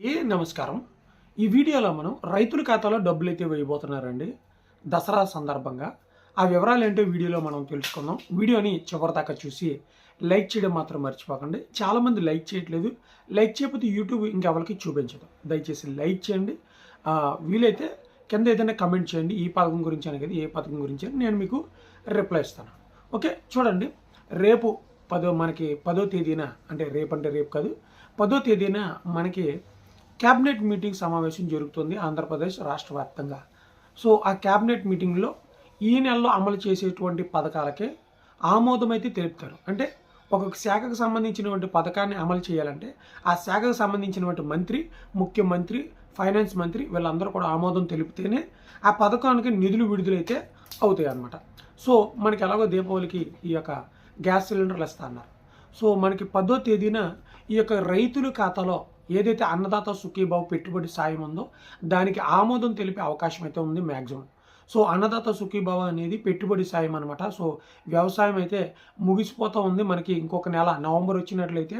ఏ నమస్కారం. ఈ వీడియోలో మనం రైతుల ఖాతాలో డబ్బులు అయితే వేయబోతున్నారండి. దసరా సందర్భంగా. ఆ వివరాలు ఏంటో వీడియోలో మనం తెలుసుకుందాం. వీడియోని చివరిదాకా చూసి లైక్ చేయడం మాత్రం మర్చిపోకండి. చాలామంది లైక్ చేయట్లేదు. లైక్ చేయకపోతే యూట్యూబ్ ఇంకెవరికి చూపించదు. దయచేసి లైక్ చేయండి. వీలైతే కింద ఏదైనా కమెంట్ చేయండి. ఈ పథకం గురించి అని ఏ పథకం గురించి అని నేను మీకు రిప్లై ఇస్తాను. ఓకే చూడండి. రేపు పదో మనకి పదో తేదీన అంటే రేపు అంటే రేపు కాదు పదో తేదీన మనకి క్యాబినెట్ మీటింగ్ సమావేశం జరుగుతుంది ఆంధ్రప్రదేశ్ రాష్ట్ర వ్యాప్తంగా. సో ఆ క్యాబినెట్ మీటింగ్లో ఈ నెలలో అమలు చేసేటువంటి పథకాలకే ఆమోదమైతే తెలుపుతారు. అంటే ఒక శాఖకు సంబంధించినటువంటి పథకాన్ని అమలు చేయాలంటే ఆ శాఖకు సంబంధించినటువంటి మంత్రి ముఖ్యమంత్రి ఫైనాన్స్ మంత్రి వీళ్ళందరూ కూడా ఆమోదం తెలిపితేనే ఆ పథకానికి నిధులు విడుదలైతే అవుతాయి అన్నమాట సో మనకి ఎలాగో దీపావళికి ఈ యొక్క గ్యాస్ సిలిండర్లు ఇస్తా అన్నారు సో మనకి పదో తేదీన ఈ యొక్క రైతుల ఖాతాలో ఏదైతే అన్నదాత సుఖీబాబు పెట్టుబడి సాయం ఉందో దానికి ఆమోదం తెలిపే అవకాశం అయితే ఉంది మ్యాక్సిమం సో అన్నదాత సుఖీభావ అనేది పెట్టుబడి సాయం అనమాట సో వ్యవసాయం అయితే ముగిసిపోతూ ఉంది. మనకి ఇంకొక నెల నవంబర్ వచ్చినట్లయితే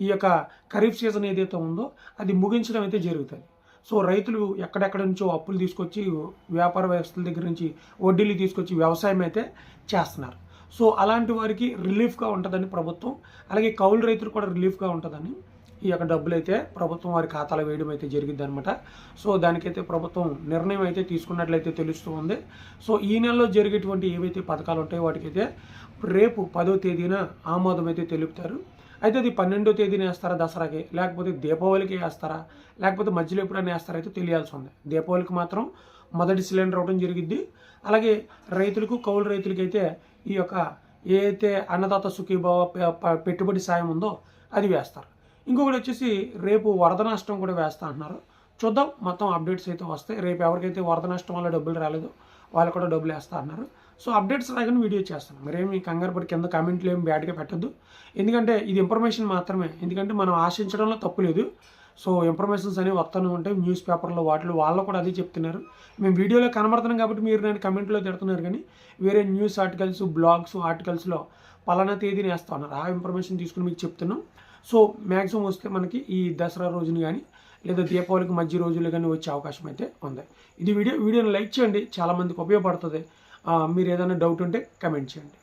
ఈ యొక్క ఖరీఫ్ సీజన్ ఏదైతే ఉందో అది ముగించడం అయితే జరుగుతుంది. సో రైతులు ఎక్కడెక్కడ నుంచో అప్పులు తీసుకొచ్చి వ్యాపార వ్యవస్థల దగ్గర నుంచి వడ్డీలు తీసుకొచ్చి వ్యవసాయం అయితే చేస్తున్నారు. సో అలాంటి వారికి రిలీఫ్గా ఉంటుందని ప్రభుత్వం అలాగే కౌలు రైతులు కూడా రిలీఫ్గా ఉంటుందని ఈ యొక్క డబ్బులు అయితే ప్రభుత్వం వారి ఖాతాలో వేయడం అయితే జరిగింది అనమాట సో దానికైతే ప్రభుత్వం నిర్ణయం అయితే తీసుకున్నట్లయితే తెలుస్తూ ఉంది. సో ఈ నెలలో జరిగేటువంటి ఏవైతే పథకాలు ఉంటాయో వాటికైతే రేపు పదో తేదీన ఆమోదం అయితే తెలుపుతారు. అయితే అది పన్నెండో తేదీన వేస్తారా దసరాకి? లేకపోతే దీపావళికి వేస్తారా? లేకపోతే మధ్యలో ఎప్పుడైనా వేస్తారా అయితే తెలియాల్సి ఉంది. దీపావళికి మాత్రం మొదటి సిలిండర్ అవ్వడం జరిగింది అలాగే రైతులకు కౌలు రైతులకైతే ఈ యొక్క ఏ అయితే అన్నదాత సుఖీభావ పెట్టుబడి సాయం ఉందో అది వేస్తారు. ఇంకొకటి వచ్చేసి రేపు వరద నష్టం కూడా వేస్తా అంటున్నారు. చూద్దాం మొత్తం అప్డేట్స్ అయితే వస్తాయి. రేపు ఎవరికైతే వరద నష్టం వల్ల డబ్బులు రాలేదు వాళ్ళు కూడా డబ్బులు వేస్తా అన్నారు సో అప్డేట్స్ రాగానే వీడియో చేస్తాను. మరేమి కంగారు పడి కింద కామెంట్లు ఏమి బ్యాడ్గా పెట్టద్దు. ఎందుకంటే ఇది ఇన్ఫర్మేషన్ మాత్రమే. ఎందుకంటే మనం ఆశించడంలో తప్పు లేదు. సో ఇన్ఫర్మేషన్స్ అనేవి వస్తూనే ఉంటాయి. న్యూస్ పేపర్లో వాటిలో వాళ్ళు కూడా అదే చెప్తున్నారు. మేము వీడియోలో కనబడుతున్నాం కాబట్టి మీరు నేను కమెంట్లో తిడుతున్నారు కానీ వేరే న్యూస్ ఆర్టికల్స్ బ్లాగ్స్ ఆర్టికల్స్లో పలానా తేదీని వేస్తా ఉన్నారు. ఆ ఇన్ఫర్మేషన్ తీసుకుని మీకు చెప్తున్నాం. సో మ్యాక్సిమం వస్తే మనకి ఈ దసరా రోజుని కానీ లేదా దీపావళికి మధ్య రోజులు కానీ వచ్చే అవకాశం అయితే ఉంది. ఇది వీడియో వీడియోని లైక్ చేయండి. చాలామందికి ఉపయోగపడుతుంది. మీరు ఏదైనా డౌట్ ఉంటే కమెంట్ చేయండి.